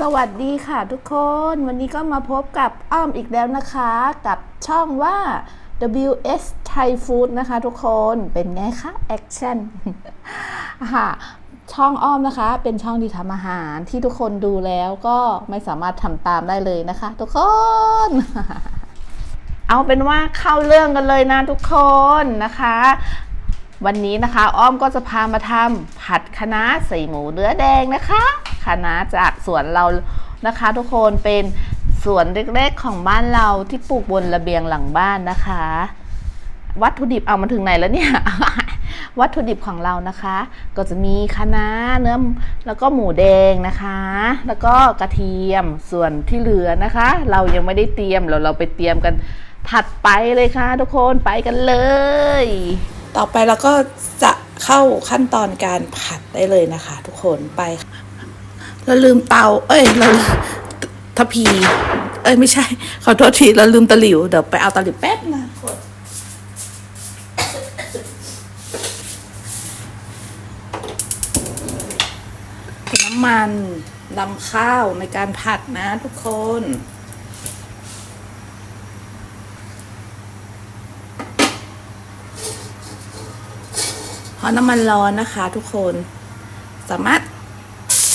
สวัสดีค่ะทุกคนวันนี้ก็มาพบกับอ้อมอีกแล้วนะคะ กับช่องว่า WS Thai Food นะคะทุกคนเป็นไงคะแอคชั่นค่ะช่องอ้อมนะคะ เป็นช่องที่ทำอาหารที่ทุกคนดูแล้วก็ไม่สามารถทำตามได้เลยนะคะ ทุกคน เอาเป็นว่าเข้าเรื่องกันเลยนะทุกคนนะคะ วันนี้นะคะอ้อมก็จะพามาทำผัดคะน้าใส่หมูเนื้อแดงนะคะคะน้าจากสวนเรานะคะทุกคนเป็นสวนเล็กๆของบ้านเราที่ปลูกบนระเบียงหลังบ้านนะคะ วัตถุดิบเอามาถึงไหนแล้วเนี่ย วัตถุดิบของเรานะคะ ก็จะมีคะน้าเนื้อแล้วก็หมูแดงนะคะ แล้วก็กระเทียมส่วนที่เหลือนะคะ เรายังไม่ได้เตรียมเราเราไปเตรียมกันถัดไปเลยค่ะ ทุกคนไปกันเลย ต่อไปเราก็จะเข้าขั้นตอนการผัดได้เลยนะคะ ทุกคนไปเราลืมเตา เอ้ย เราทพี เอ้ย ไม่ใช่ ขอโทษที เราลืมตะหลิว เดี๋ยวไปเอาตะหลิวแป๊บนะน้ำมันลำข้าวในการผัดนะทุกคน พอน้ำมันร้อนนะคะทุกคน สามารถ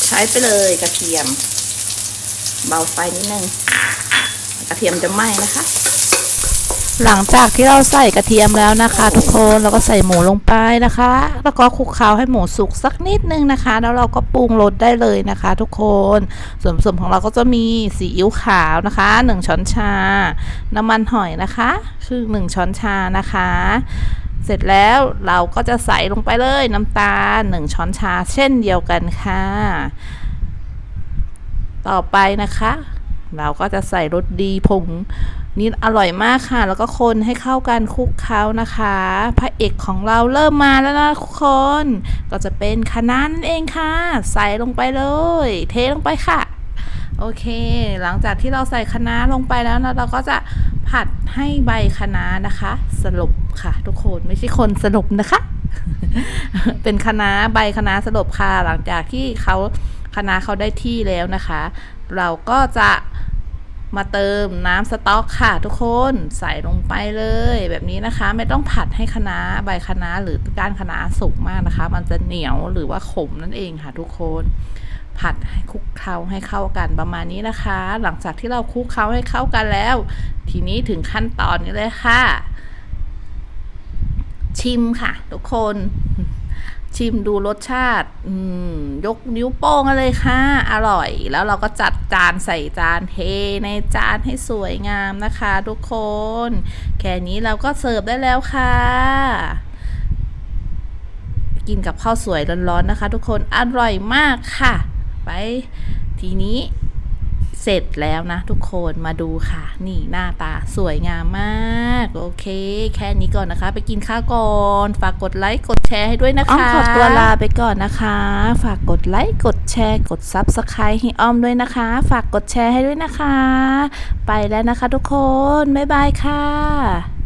ใช้ไปเลยกระเทียม เบาไฟนิดนึงกระเทียมจะไหม้นะคะ หลังจากที่เราใส่กระเทียมแล้วนะคะ ทุกคนเราก็ใส่หมูลงไปนะคะ แล้วก็คลุกเคล้าให้หมูสุกสักนิดนึงนะคะ แล้วเราก็ปรุงรสได้เลยนะคะ ทุกคนส่วนผสมของเราก็จะมีซีอิ๊วขาวนะคะ1ช้อนชา น้ำมันหอยนะคะคือ1ช้อนชานะคะ เสร็จแล้วเราก็จะใส่ลงไปเลยน้ำตาล 1 ช้อนชาเช่นเดียวกันค่ะ ต่อไปนะคะ เราก็จะใส่รสดีผงนี่อร่อยมากค่ะ แล้วก็คนให้เข้ากันคลุกเคล้านะคะพระเอกของเราเริ่มมาแล้วนะทุกคน ก็จะเป็นคะน้านั่นเองค่ะ ใส่ลงไปเลย เทลงไปค่ะ โอเค หลังจากที่เราใส่คะน้าลงไปแล้วนะเราก็จะ ผัดให้ใบคะน้านะคะสลบค่ะ ทุกคนไม่ใช่คนสลบนะคะ เป็นคะน้าใบคะน้าสลบค่ะ หลังจากที่เขาคะน้าเขาได้ที่แล้วนะคะ เราก็จะมาเติมน้ำสต๊อกค่ะ ทุกคนใส่ลงไปเลย แบบนี้นะคะ ไม่ต้องผัดให้คะน้าใบคะน้าหรือก้านคะน้าสุกมากนะคะ มันจะเหนียวหรือว่าขมนั่นเองค่ะทุกคน ผัดให้คลุกเคล้าให้เข้ากันประมาณนี้นะคะ หลังจากที่เราคลุกเคล้าให้เข้ากันแล้ว ทีนี้ถึงขั้นตอนนี้เลยค่ะ ชิมค่ะ ทุกคน ชิมดูรสชาติ ยกนิ้วโป้งเลยค่ะ อร่อย แล้วเราก็จัดจานใส่จานเทในจานให้สวยงามนะคะ ทุกคน แค่นี้เราก็เสิร์ฟได้แล้วค่ะกินกับข้าวสวยร้อนๆนะคะ ทุกคนอร่อยมากค่ะ ไปทีนี้ เสร็จแล้วนะทุกคนมาดูค่ะ นี่หน้าตาสวยงามมาก โอเค แค่นี้ก่อนนะคะ ไปกินข้าวก่อน ฝากกดไลค์กดแชร์ให้ด้วยนะคะอ้อมขอตัวลาไปก่อนนะคะ ฝากกดไลค์กดแชร์ กดซับสไครต์ให้อ้อมด้วยนะคะ ฝากกดแชร์ให้ด้วยนะคะ ไปแล้วนะคะทุกคน บ๊ายบายค่ะ